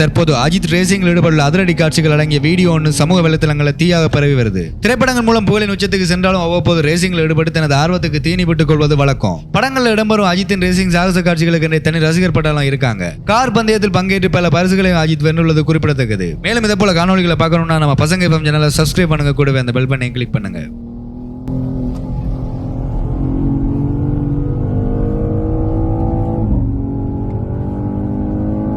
தற்போது அஜித் ரேசிங்கில் ஈடுபட்டுள்ள அதிரடி காட்சிகள் அடங்கிய வீடியோ ஒன்று சமூக வலைத்தளங்களில் தீயாக பரவி வருது. திரைப்படங்கள் மூலம் புகழின் உச்சத்துக்கு சென்றாலும் அவ்வப்போது ரேசிங்கில் ஈடுபட்டு தனது ஆர்வத்துக்கு தீனி கொள்வது வழக்கம். படங்களில் இடம்பெறும் அஜித்தின் ரேசிங் சாகச காட்சிகளுக்கு தனி ரசிகர் பட்டாலும் இருக்காங்க. கார் பந்தயத்தில் பங்கேற்று பல பரிசுகளையும் அஜித் வென்றுள்ளது குறிப்பிடத்தக்கது. மேலும் இதே போல காணொலிகளை பார்க்கணும்னா நம்ம பசங்க சேனலை சப்ஸ்கிரைப் பண்ணுங்க. கூடவே அந்த பெல் பண்ணை கிளிக் பண்ணுங்க.